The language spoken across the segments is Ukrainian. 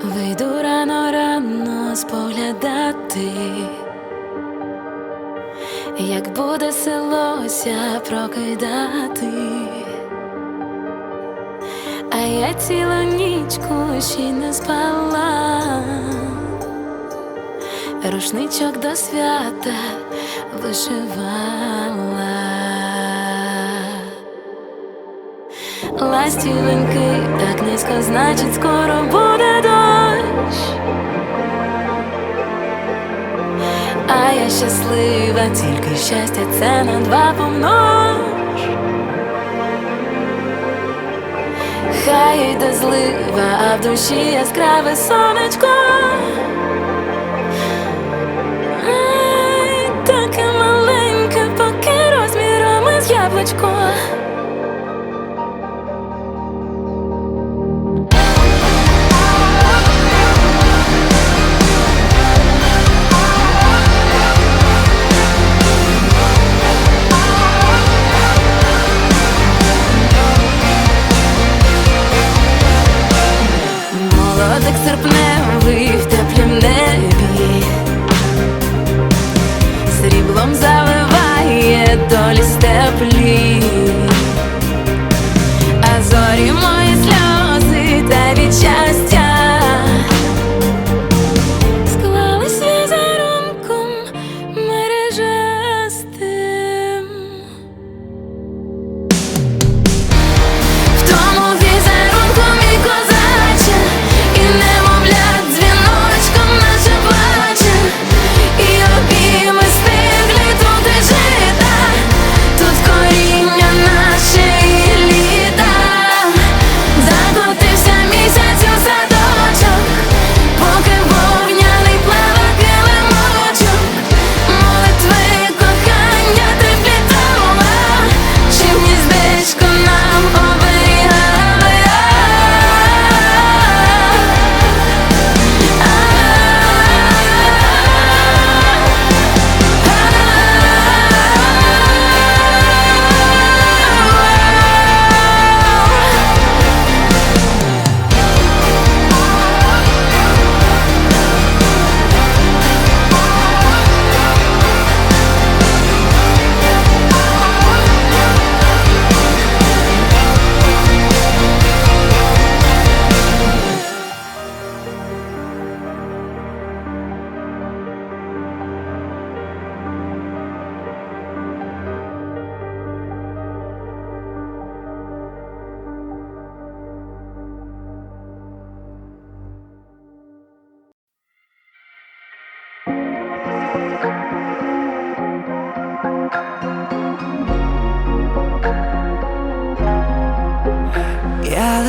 Вийду рано рано споглядати, як буде селося прокидати, а я цілу нічку ще не спала, рушничок до свята вишивала. Ластівинки так низько, значить, скоро буде дощ. Я щаслива, тільки щастя це на два помнож. Хай йде злива, а в душі яскраве сонечко. Ай, таке маленьке, поки розміром із яблучко.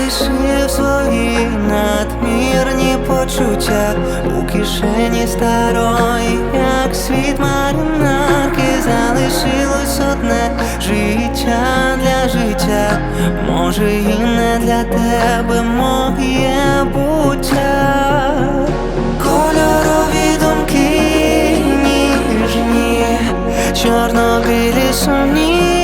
Лишив свої надмірні почуття у кишені старої, як світ маринарки, залишилось одне життя для життя, може і не для тебе моє буття, кольорові думки ніжні, чорно-білі сумні.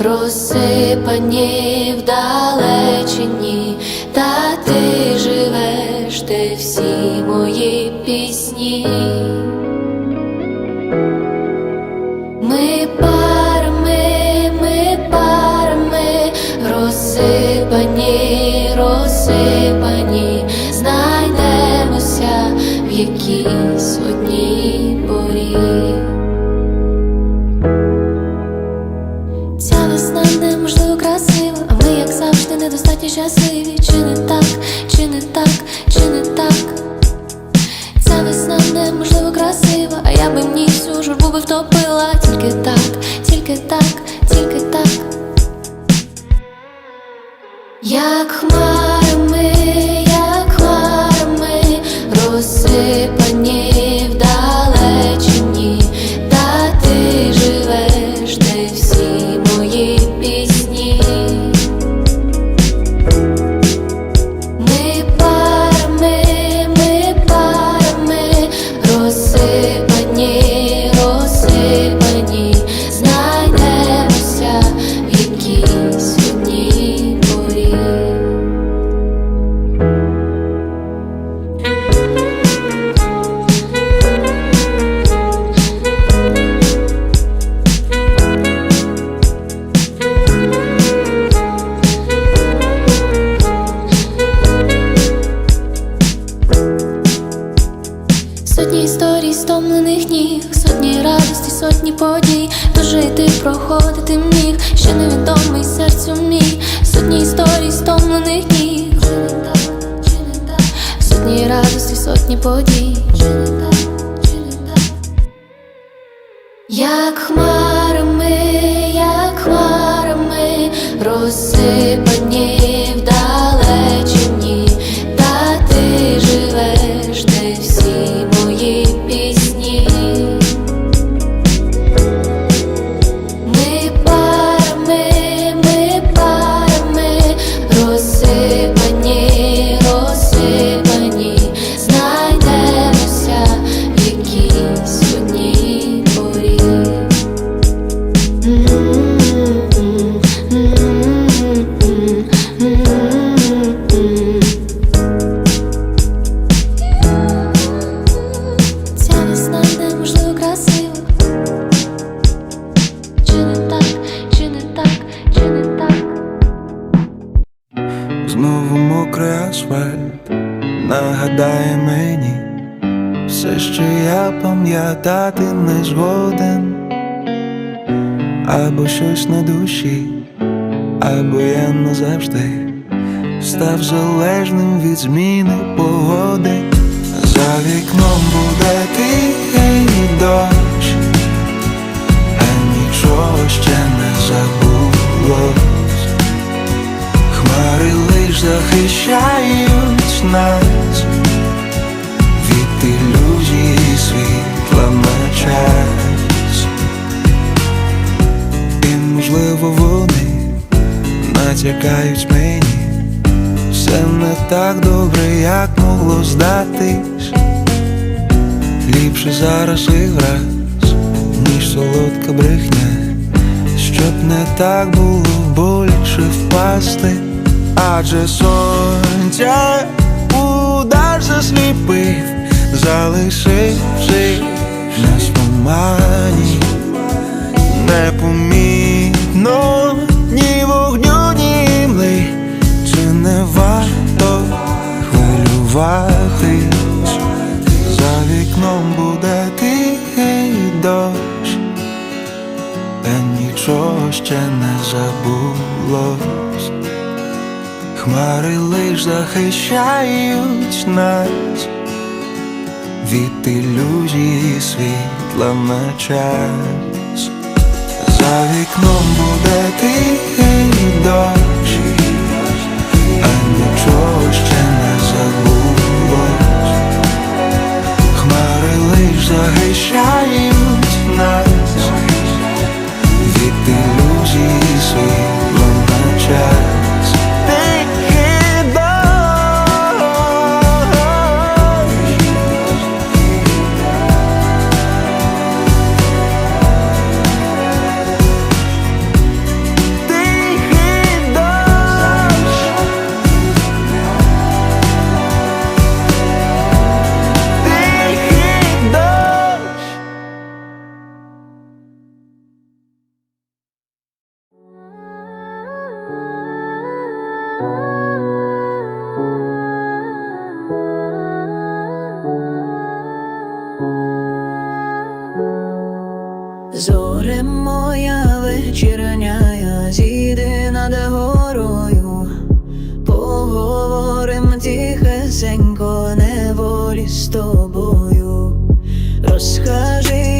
розсипані вдалечині, та ти живеш, де всі мої пісні. ти, можливо, красива, а я би ні цю журбу би втопила тільки так, тільки так, тільки так, як хмарами, як хмарами розсип. погоди, за вікном буде тихий дощ, а нічого ще не забулось, хмари лиш захищають нас. Від ілюзії світла на час, і можливо вони натякають ми так добре, як могло здатись, ліпше зараз і враз, ніж солодка брехня, щоб не так було боляче впасти, адже сонця удар засліпив, залишивши. Jesus. ясенько неволі з тобою, розкажи.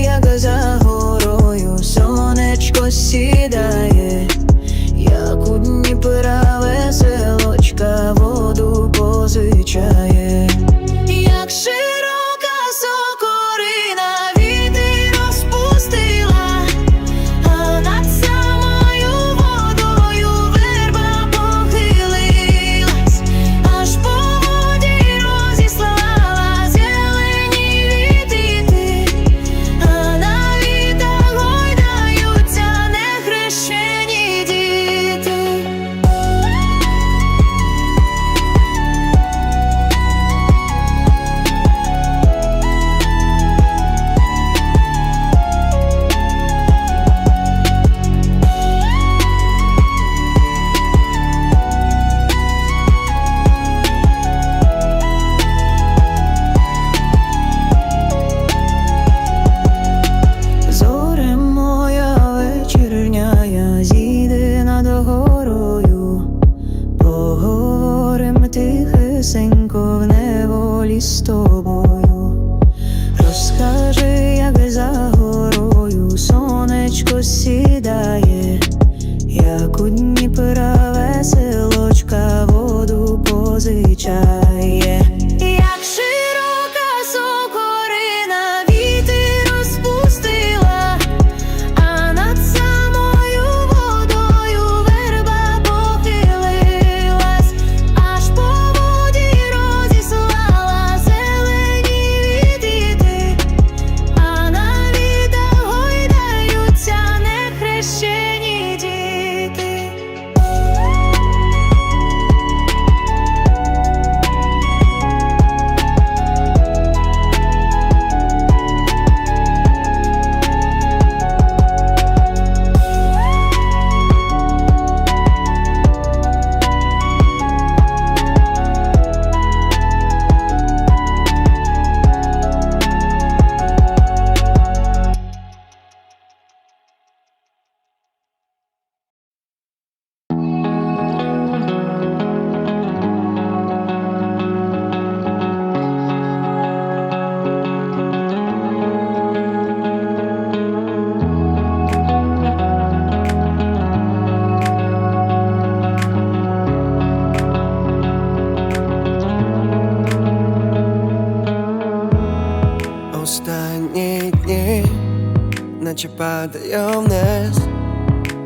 наче падає вниз,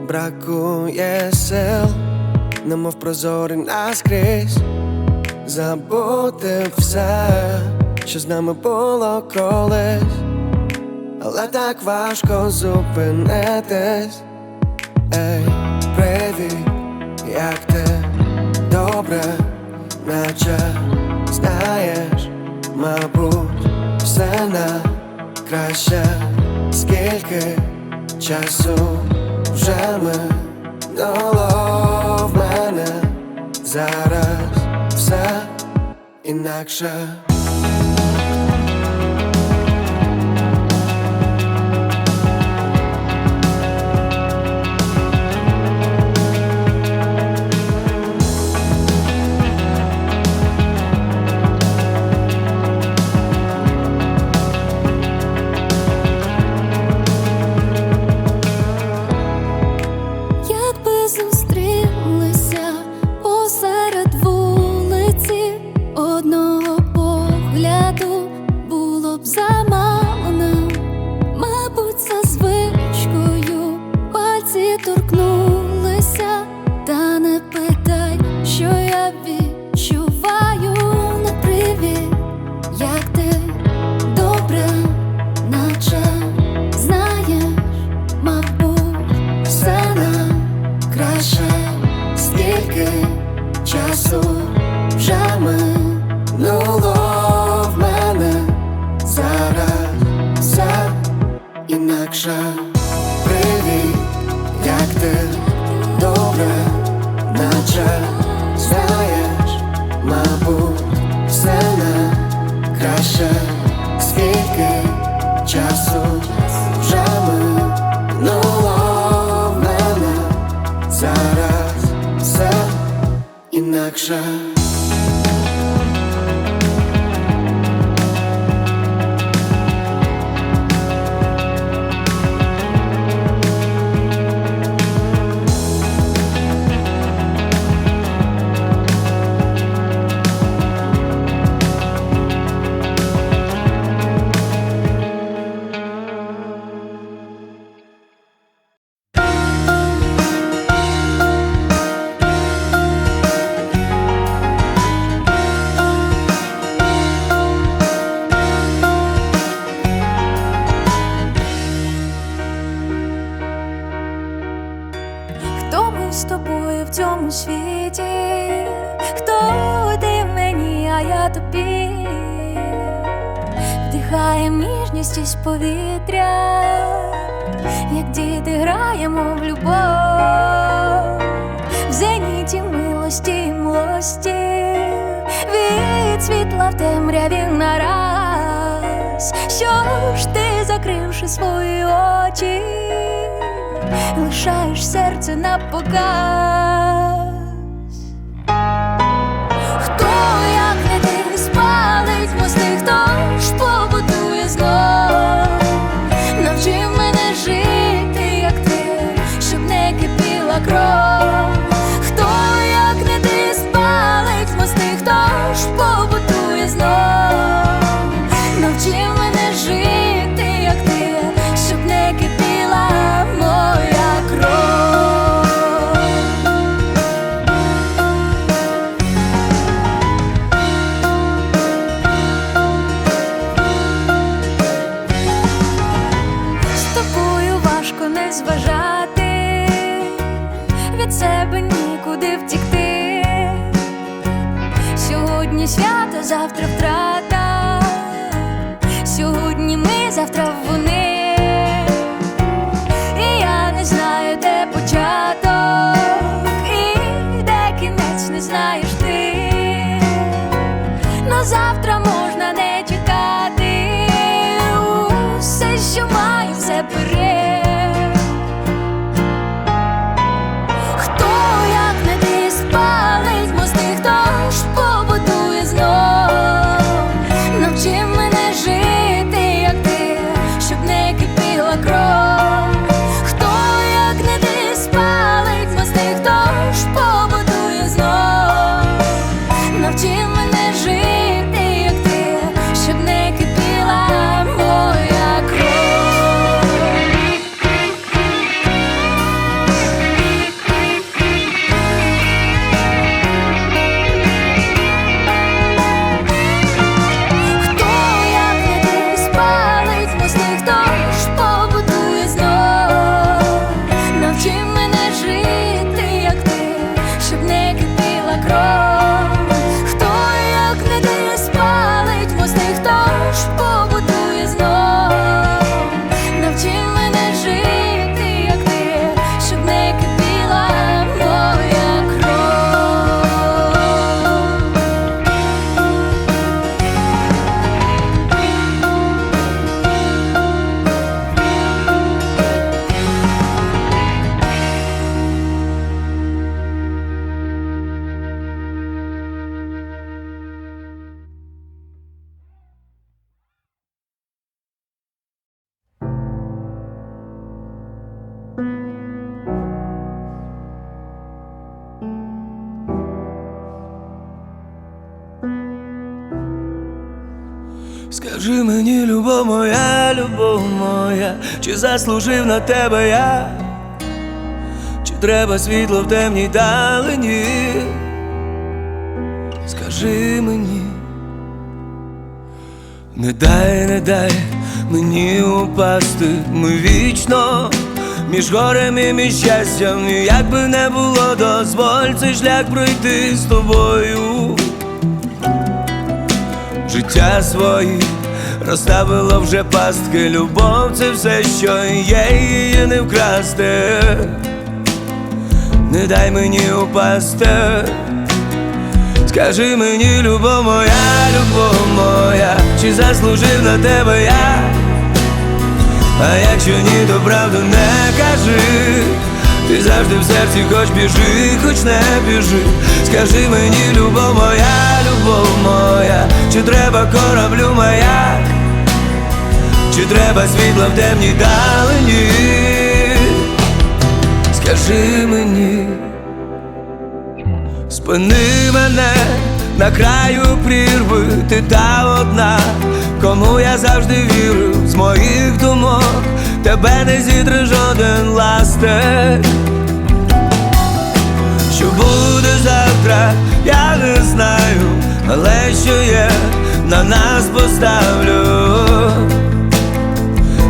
бракує сил, немов прозорий наскрізь, забути все, що з нами було колись, але так важко зупинитись. Ей, привіт, як ти добре, наче знаєш, мабуть, все на краще скільки часу вже минуло в мене зараз все інакше. 身 тобі вдихає ніжність повітря, як діти граємо в любов, в зеніті милості й млості, від світла в темряві нараз. Що ж ти, закривши свої очі, лишаєш серце на показ? cross. Скажи мені, любов моя, любов моя, чи заслужив на тебе я, чи треба світло в темній далині? Скажи мені, не дай, не дай мені упасти, ми вічно між горем і між щастям, як би не було, дозволь цей шлях пройти з тобою. Життя свої розставило вже пастки, любов це все, що є, її не вкрасти. Не дай мені упасти. Скажи мені, любов моя, любов моя, чи заслужив на тебе я? А якщо ні, то правду не кажи. Ти завжди в серці хоч біжи, хоч не біжи. Скажи мені, любов моя, любов моя, чи треба кораблю маяк, чи треба світла в темній далині? Скажи мені, спини мене на краю прірви, ти та одна, кому я завжди вірю, з моїх думок тебе не зітре жоден ластик. Що буде завтра, я не знаю, але що є, на нас поставлю.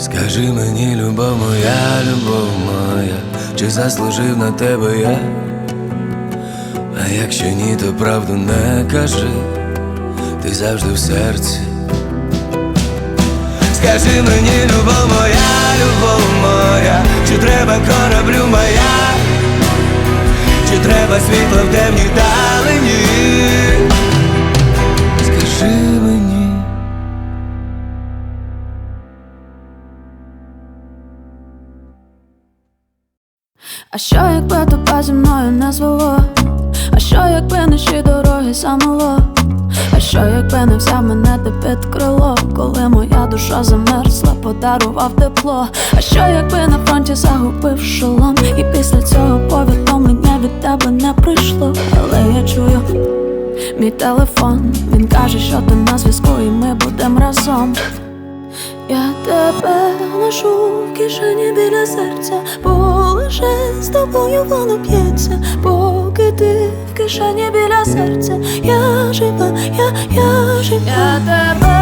скажи мені, любов моя, любов моя, чи заслужив на тебе я? А якщо ні, то правду не кажи, ти завжди в серці. Скажи мені, любов моя, любов моя, чи треба кораблю моя, чи треба світло в темній далині? Що якби тебе зі мною не звело? А що якби наші дороги замело? А що якби не взяв мене ти під крило, коли моя душа замерзла, подарував тепло. А що якби на фронті загубив шолом? І після цього повідомлення від тебе не прийшло. Але я чую мій телефон. Він каже, що ти на зв'язку, і ми будемо разом. Я тебе ношу в кишені біля серця, бо лише з тобою воно п'ється, поки ти в кишені біля серця, я жива, я, я жива. Я тебе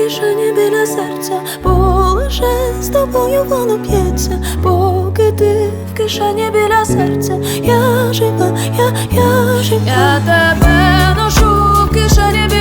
кишені біля серця, бо з тобою воно п'ється, поки ти в кишені біля серця, я жива, я, я жива. Я тебе ношу в кишені біля